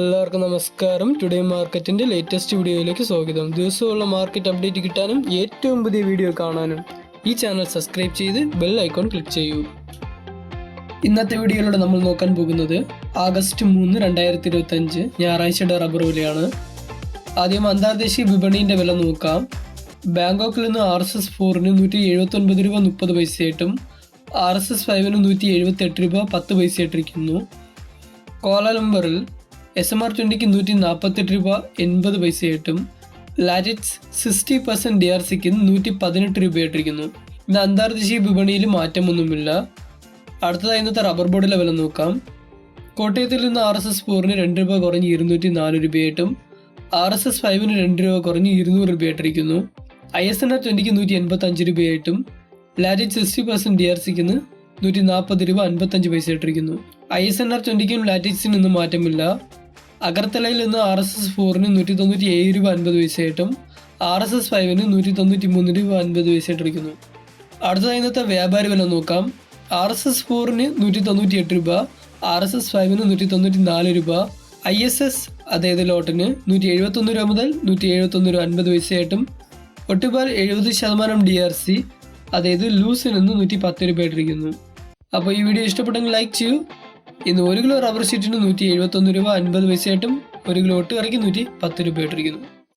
എല്ലാവർക്കും നമസ്കാരം. ടുഡേ മാർക്കറ്റിന്റെ ലേറ്റസ്റ്റ് വീഡിയോയിലേക്ക് സ്വാഗതം. ദിവസമുള്ള മാർക്കറ്റ് അപ്ഡേറ്റ് കിട്ടാനും ഏറ്റവും പുതിയ വീഡിയോ കാണാനും ഈ ചാനൽ സബ്സ്ക്രൈബ് ചെയ്ത് ബെൽ ഐക്കോൺ ക്ലിക്ക് ചെയ്യൂ. ഇന്നത്തെ വീഡിയോയിലൂടെ നമ്മൾ നോക്കാൻ പോകുന്നത് ആഗസ്റ്റ് മൂന്ന് രണ്ടായിരത്തി ഇരുപത്തി അഞ്ച് ഞായറാഴ്ചയുടെ റബ്ബർ വിലയാണ്. ആദ്യം അന്താർദേശീയ വിപണിയുടെ വില നോക്കാം. ബാങ്കോക്കിൽ നിന്ന് ആർ എസ് എസ് ഫോറിന് നൂറ്റി എഴുപത്തി ഒൻപത് രൂപ മുപ്പത് പൈസയായിട്ടും ആർ എസ് എസ് ഫൈവിന് നൂറ്റി എഴുപത്തി എട്ട് രൂപ പത്ത് പൈസയായിട്ടിരിക്കുന്നു. കോലാലംബറിൽ എസ് എം ആർ ട്വന്റിക്ക് നൂറ്റി നാൽപ്പത്തെട്ട് രൂപ എൺപത് പൈസയായിട്ടും latex sixty percent D R സിക്ക് നൂറ്റി പതിനെട്ട് രൂപയായിട്ടിരിക്കുന്നു. ഇന്ന് അന്താർദേശീയ വിപണിയിൽ മാറ്റമൊന്നുമില്ല. അടുത്തതായി ഇന്നത്തെ റബ്ബർ ബോർഡിലെ വില നോക്കാം. കോട്ടയത്തിൽ നിന്ന് ആർ എസ് എസ് ഫോറിന് രണ്ട് രൂപ കുറഞ്ഞ് ഇരുന്നൂറ്റി നാല് രൂപയായിട്ടും ആർ എസ് എസ് ഫൈവിന് രണ്ട് രൂപ കുറഞ്ഞ് ഇരുന്നൂറ് രൂപയായിട്ടിരിക്കുന്നു. ഐ എസ് എൻ ആർ ട്വന്റിക്ക് നൂറ്റി എൺപത്തഞ്ച് രൂപയായിട്ടും latex sixty percent D R സിക്ക് നൂറ്റി നാൽപ്പത് രൂപ അൻപത്തഞ്ച് പൈസ ഇട്ടിരിക്കുന്നു ഐ എസ് എൻ ആർ ട്വന്റിക്കും ലാറ്റിറ്റ്സിനും ഒന്നും മാറ്റമില്ല. അഗർത്തലയിൽ നിന്ന് ആർ എസ് എസ് ഫോറിന് നൂറ്റി തൊണ്ണൂറ്റി ഏഴ് രൂപ അൻപത് പൈസയായിട്ടും ആർ എസ് എസ് ഫൈവിന് നൂറ്റി തൊണ്ണൂറ്റി മൂന്ന് രൂപ അൻപത് പൈസ ഇരിക്കുന്നു അടുത്തതായി ഇന്നത്തെ വ്യാപാരി വില നോക്കാം. ആർ എസ് എസ് ഫോറിന് നൂറ്റി തൊണ്ണൂറ്റി എട്ട് രൂപ ആർ എസ് എസ് ഫൈവിന് നൂറ്റി തൊണ്ണൂറ്റി നാല് രൂപ ഐ എസ് എസ് അതായത് ലോട്ടിന് നൂറ്റി എഴുപത്തൊന്ന് രൂപ മുതൽ നൂറ്റി എഴുപത്തൊന്ന് രൂപ അൻപത് പൈസയായിട്ടും ഒട്ടുപാൽ എഴുപത് ശതമാനം ഡി ആർ സി അതായത് ലൂസിൽ നിന്ന് നൂറ്റി പത്ത് രൂപ ഇട്ടിരിക്കുന്നു അപ്പോൾ ഈ വീഡിയോ ഇഷ്ടപ്പെട്ടെങ്കിൽ ലൈക്ക് ചെയ്യൂ. ഇന്ന് ഒരു കിലോ റബ്ബർ ഷീറ്റിന് നൂറ്റി എഴുപത്തൊന്ന് രൂപ അൻപത് പൈസയായിട്ടും ഒരു കിലോ ഒട്ടുകറിക്ക് നൂറ്റി പത്ത് രൂപ ഇട്ടിരിക്കുന്നു